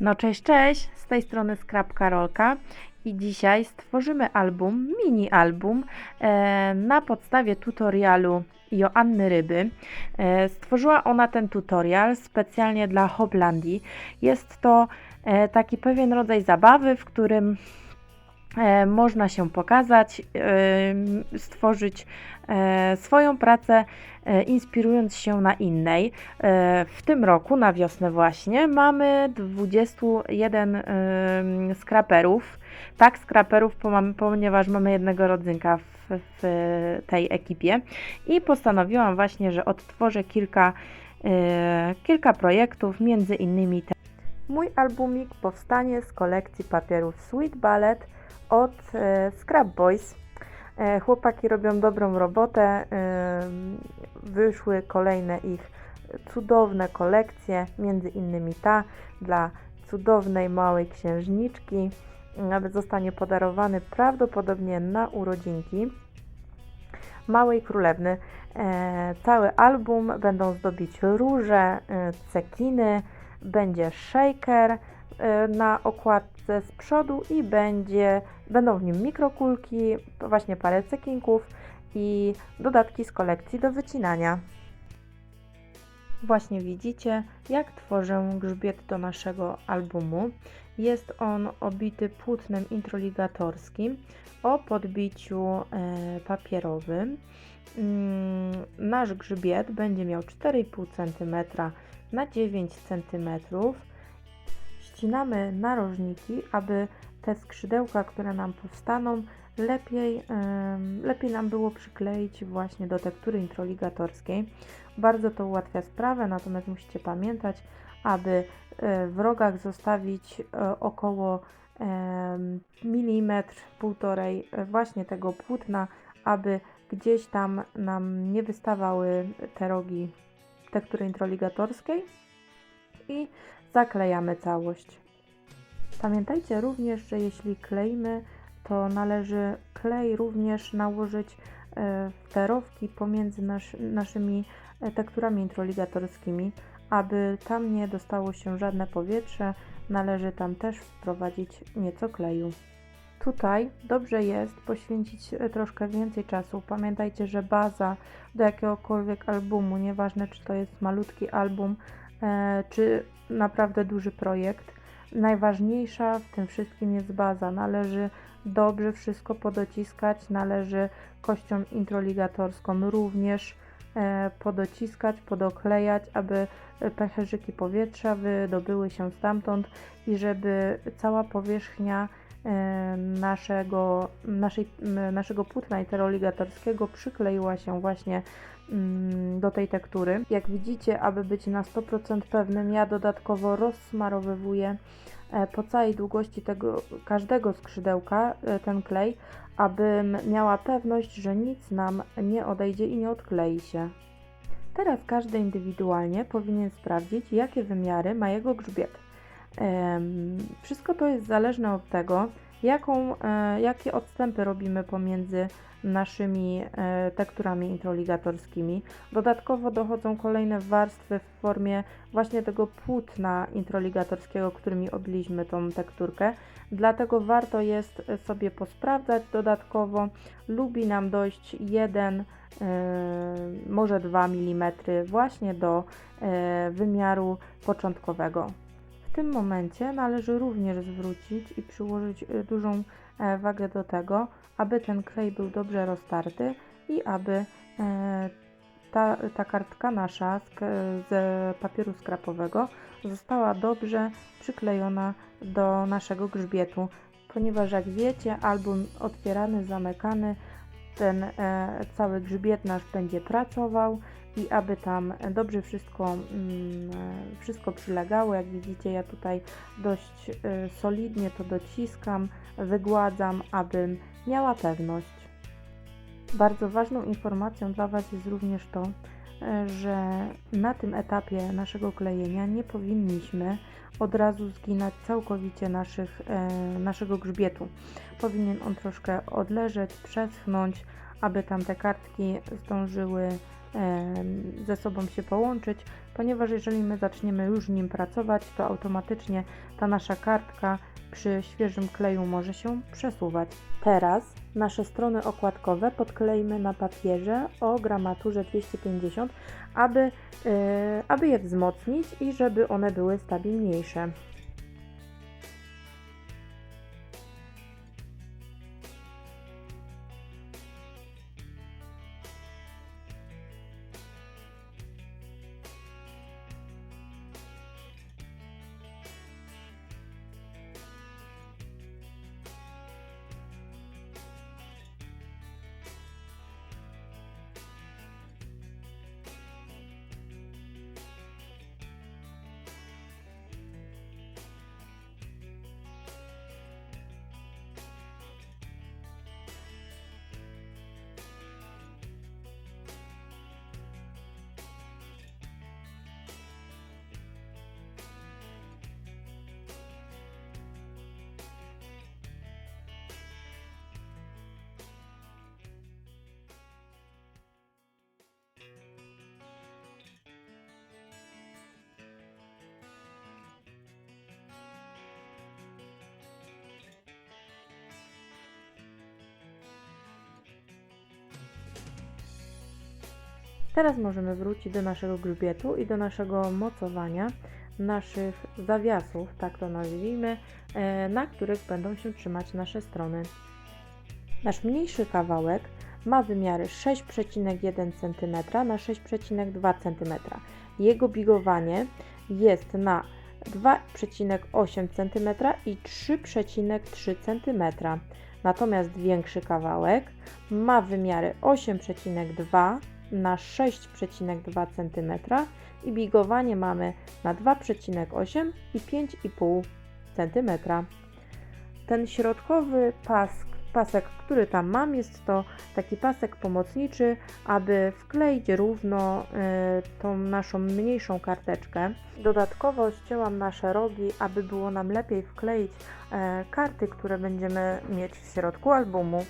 No cześć, cześć, z tej strony Skrap Karolka i dzisiaj stworzymy album, mini album e, na podstawie tutorialu Joanny Ryby. E, stworzyła ona ten tutorial specjalnie dla Hoblandii. Jest to e, taki pewien rodzaj zabawy, w którym można się pokazać, e, stworzyć e, swoją pracę, e, inspirując się na innej. E, W tym roku, na wiosnę właśnie, mamy 21 em, skraperów. Tak, skraperów, ponieważ mamy jednego rodzynka w, w tej ekipie i postanowiłam właśnie, że odtworzę kilka, e, kilka projektów, między innymi ten. Mój albumik powstanie z kolekcji papierów Sweet Ballet od e, Scrap Boys. E, Chłopaki robią dobrą robotę. em, Wyszły kolejne ich cudowne kolekcje, między innymi ta dla cudownej małej księżniczki. Nawet zostanie podarowany prawdopodobnie na urodzinki małej królewny. E, cały album będą zdobić róże, e, cekiny, będzie shaker e, na okładce z przodu i będzie, będą w nim mikrokulki, właśnie parę cekinków i dodatki z kolekcji do wycinania. Właśnie widzicie, jak tworzę grzbiet do naszego albumu. Jest on obity płótnem introligatorskim o podbiciu e, papierowym. Mm, Nasz grzbiet będzie miał 4,5 cm na 9 cm. Ścinamy narożniki, aby te skrzydełka, które nam powstaną, lepiej, lepiej nam było przykleić właśnie do tektury introligatorskiej. Bardzo to ułatwia sprawę, natomiast musicie pamiętać, aby e, w rogach zostawić e, około milimetr, półtorej e, właśnie tego płótna, aby gdzieś tam nam nie wystawały te rogi tektury introligatorskiej i zaklejamy całość. Pamiętajcie również, że jeśli kleimy, to należy klej również nałożyć e, w te rowki pomiędzy nasz, naszymi e, tekturami introligatorskimi, aby tam nie dostało się żadne powietrze, należy tam też wprowadzić nieco kleju. Tutaj dobrze jest poświęcić e, troszkę więcej czasu. Pamiętajcie, że baza do jakiegokolwiek albumu, nieważne czy to jest malutki album, e, czy naprawdę duży projekt, najważniejsza w tym wszystkim jest baza. Należy dobrze wszystko podociskać, należy kością introligatorską również e, podociskać, podoklejać, aby pęcherzyki powietrza wydobyły się stamtąd i żeby cała powierzchnia naszego, naszej, naszego płótna interoligatorskiego przykleiła się właśnie mm, do tej tektury. Jak widzicie, aby być na 100% pewnym, ja dodatkowo rozsmarowywuję e, po całej długości tego każdego skrzydełka e, ten klej, abym miała pewność, że nic nam nie odejdzie i nie odklei się. Teraz każdy indywidualnie powinien sprawdzić, jakie wymiary ma jego grzbiet. Wszystko to jest zależne od tego, jaką, e, jakie odstępy robimy pomiędzy naszymi e, tekturami introligatorskimi. Dodatkowo dochodzą kolejne warstwy w formie właśnie tego płótna introligatorskiego, którymi obiliśmy tą tekturkę. Dlatego warto jest sobie posprawdzać dodatkowo. Lubi nam dojść 1, może 2 mm właśnie do e, wymiaru początkowego. W tym momencie należy również zwrócić i przyłożyć y, dużą e, wagę do tego, aby ten klej był dobrze roztarty i aby e, ta, ta kartka nasza z, z papieru skrapowego została dobrze przyklejona do naszego grzbietu, ponieważ jak wiecie, album otwierany, zamykany, ten e, cały grzbiet nasz będzie pracował i aby tam dobrze wszystko, mm, wszystko przylegało. Jak widzicie, ja tutaj dość e, solidnie to dociskam, wygładzam, abym miała pewność. Bardzo ważną informacją dla Was jest również to, e, że na tym etapie naszego klejenia nie powinniśmy od razu zginać całkowicie naszych, e, naszego grzbietu. Powinien on troszkę odleżeć, przeschnąć, aby tam te kartki zdążyły ze sobą się połączyć, ponieważ jeżeli my zaczniemy już nim pracować, to automatycznie ta nasza kartka przy świeżym kleju może się przesuwać. Teraz nasze strony okładkowe podklejmy na papierze o gramaturze 250, aby, e, aby je wzmocnić i żeby one były stabilniejsze. Teraz możemy wrócić do naszego grzbietu i do naszego mocowania naszych zawiasów, tak to nazwijmy, e, na których będą się trzymać nasze strony. Nasz mniejszy kawałek ma wymiary 6,1 cm na 6,2 cm. Jego bigowanie jest na 2,8 cm i 3,3 cm. Natomiast większy kawałek ma wymiary 8,2 na 6,2 cm i bigowanie mamy na 2,8 i 5,5 cm. Ten środkowy pas, pasek, który tam mam, jest to taki pasek pomocniczy, aby wkleić równo y, tą naszą mniejszą karteczkę. Dodatkowo ścięłam nasze rogi, aby było nam lepiej wkleić y, karty, które będziemy mieć w środku albumu.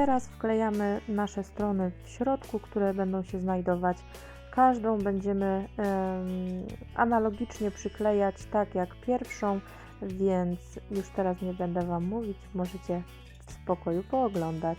Teraz wklejamy nasze strony w środku, które będą się znajdować. Każdą będziemy em, analogicznie przyklejać tak jak pierwszą, więc już teraz nie będę Wam mówić, możecie w spokoju pooglądać.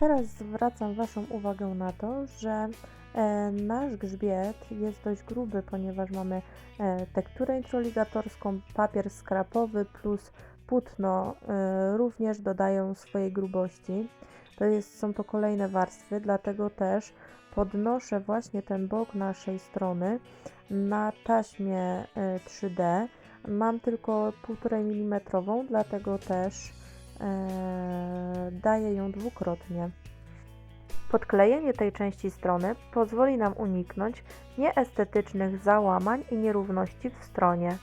Teraz zwracam Waszą uwagę na to, że e, nasz grzbiet jest dość gruby, ponieważ mamy e, tekturę introligatorską, papier skrapowy plus płótno e, również dodają swojej grubości. To jest, są to kolejne warstwy, dlatego też podnoszę właśnie ten bok naszej strony na taśmie e, 3D. Mam tylko 1,5 mm, dlatego też daję ją dwukrotnie. Podklejenie tej części strony pozwoli nam uniknąć nieestetycznych załamań i nierówności w stronie.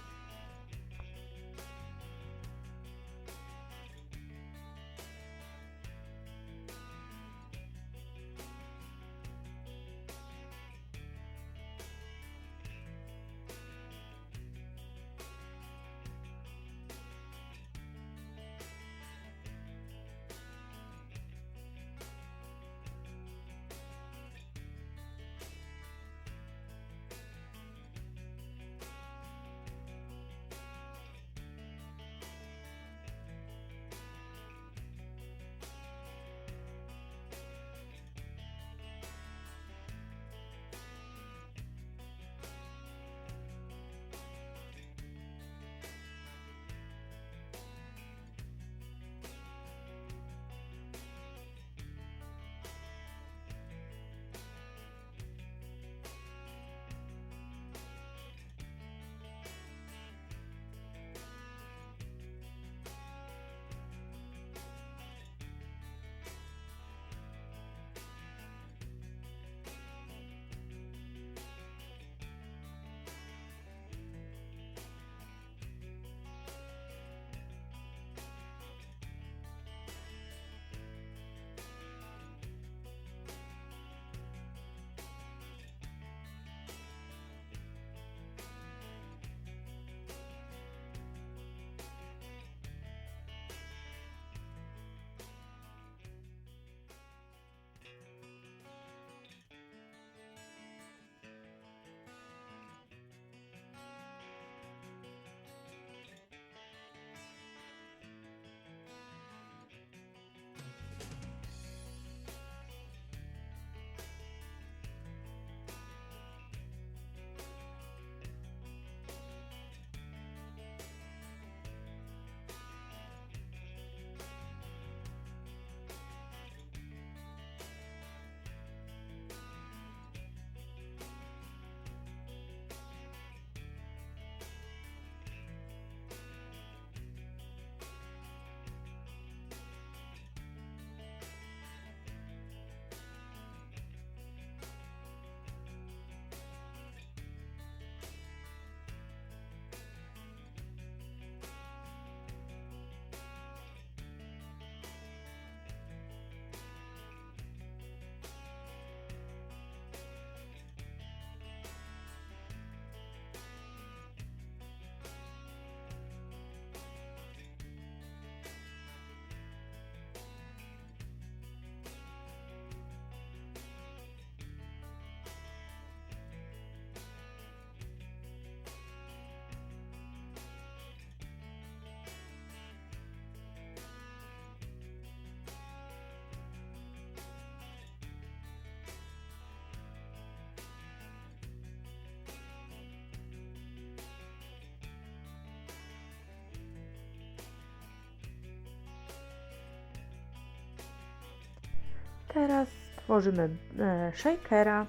Teraz tworzymy e, shakera.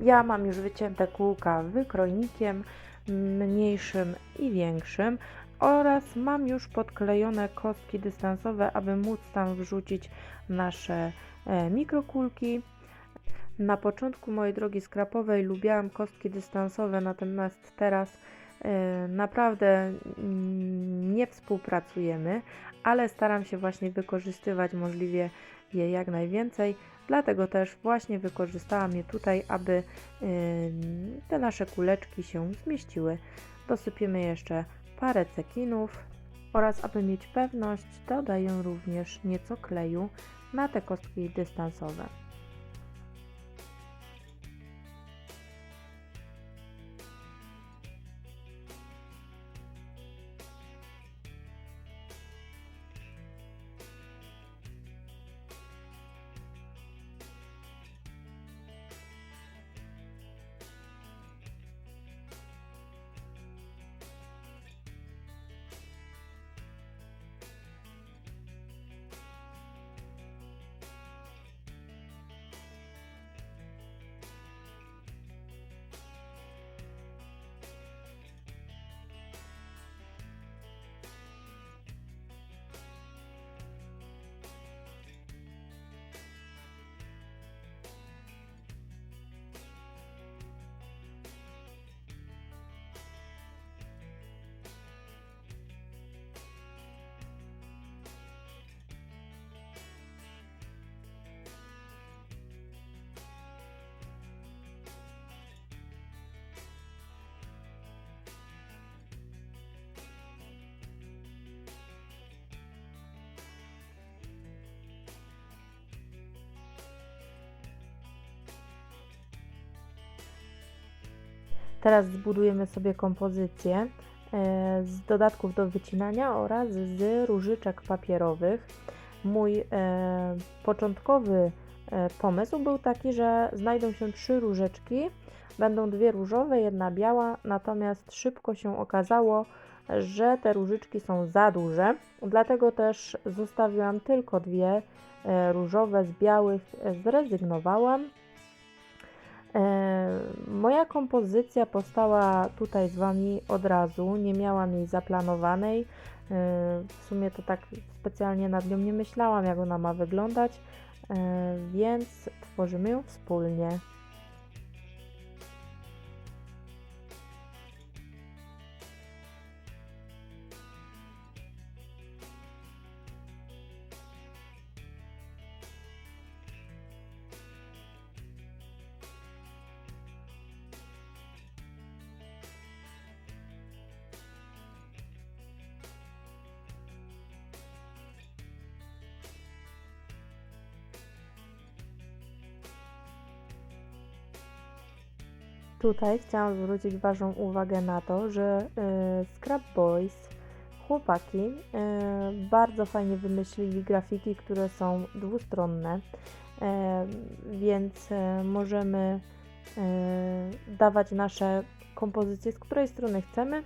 Ja mam już wycięte kółka wykrojnikiem mniejszym i większym oraz mam już podklejone kostki dystansowe, aby móc tam wrzucić nasze e, mikrokulki. Na początku mojej drogi skrapowej lubiałam kostki dystansowe, natomiast teraz e, naprawdę mm, nie współpracujemy, ale staram się właśnie wykorzystywać możliwie je jak najwięcej. Dlatego też właśnie wykorzystałam je tutaj, aby te nasze kuleczki się zmieściły. Dosypiemy jeszcze parę cekinów oraz aby mieć pewność, dodaję również nieco kleju na te kostki dystansowe. Teraz zbudujemy sobie kompozycję e, z dodatków do wycinania oraz z różyczek papierowych. Mój e, początkowy e, pomysł był taki, że znajdą się trzy różyczki, będą dwie różowe, jedna biała, natomiast szybko się okazało, że te różyczki są za duże, dlatego też zostawiłam tylko dwie różowe, z białych zrezygnowałam. E, Moja kompozycja powstała tutaj z Wami od razu, nie miałam jej zaplanowanej. E, W sumie to tak specjalnie nad nią nie myślałam, jak ona ma wyglądać, e, więc tworzymy ją wspólnie. Tutaj chciałam zwrócić Waszą uwagę na to, że y, Scrap Boys, chłopaki, y, bardzo fajnie wymyślili grafiki, które są dwustronne, y, więc y, możemy y, dawać nasze kompozycje, z której strony chcemy.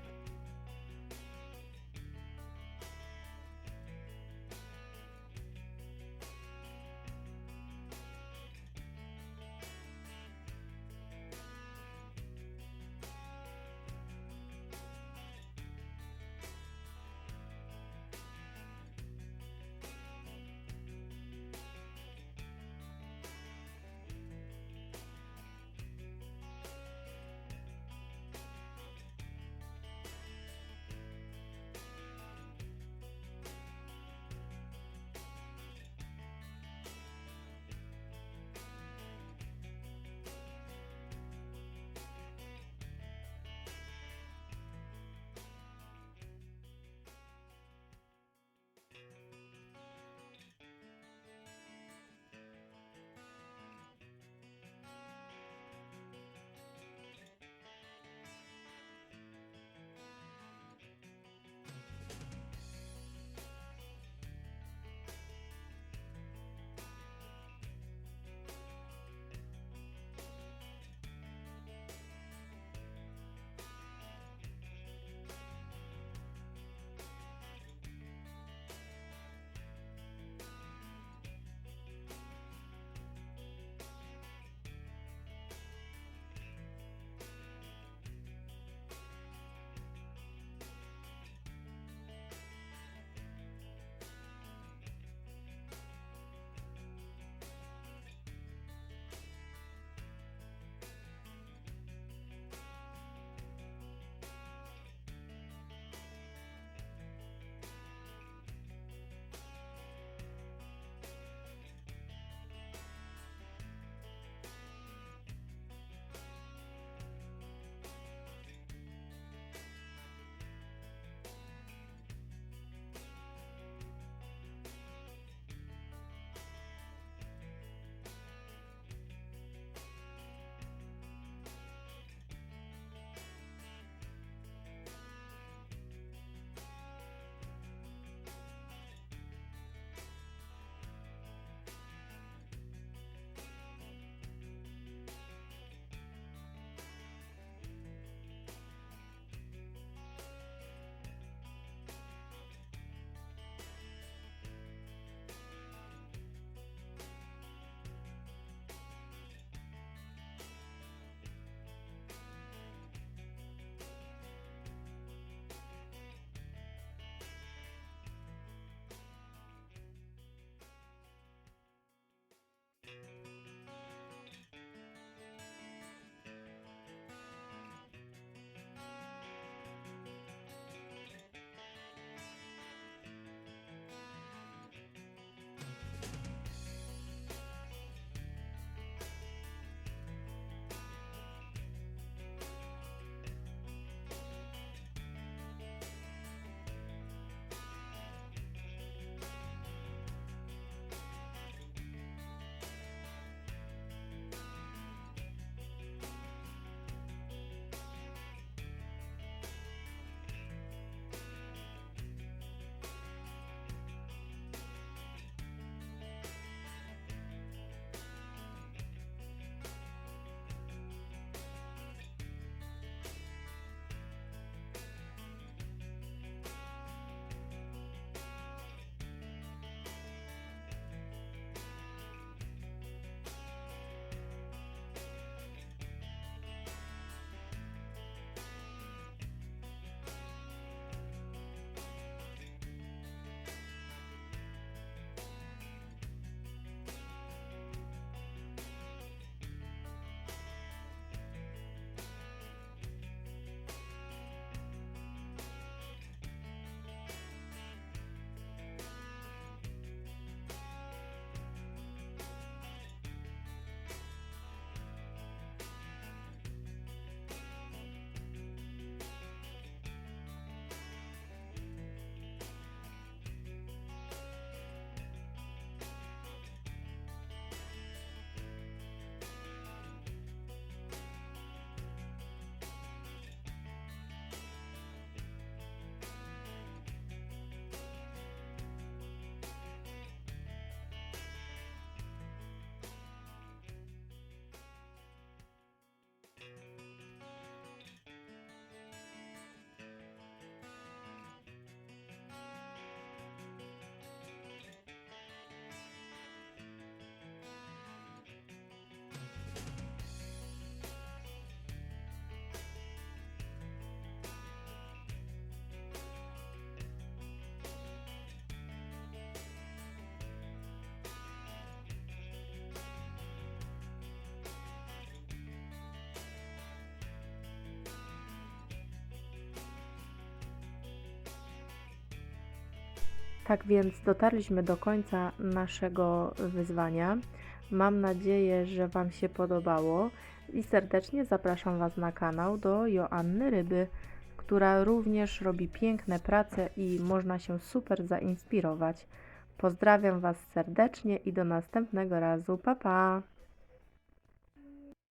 Tak więc dotarliśmy do końca naszego wyzwania. Mam nadzieję, że Wam się podobało i serdecznie zapraszam Was na kanał do Joanny Ryby, która również robi piękne prace i można się super zainspirować. Pozdrawiam Was serdecznie i do następnego razu. Pa pa!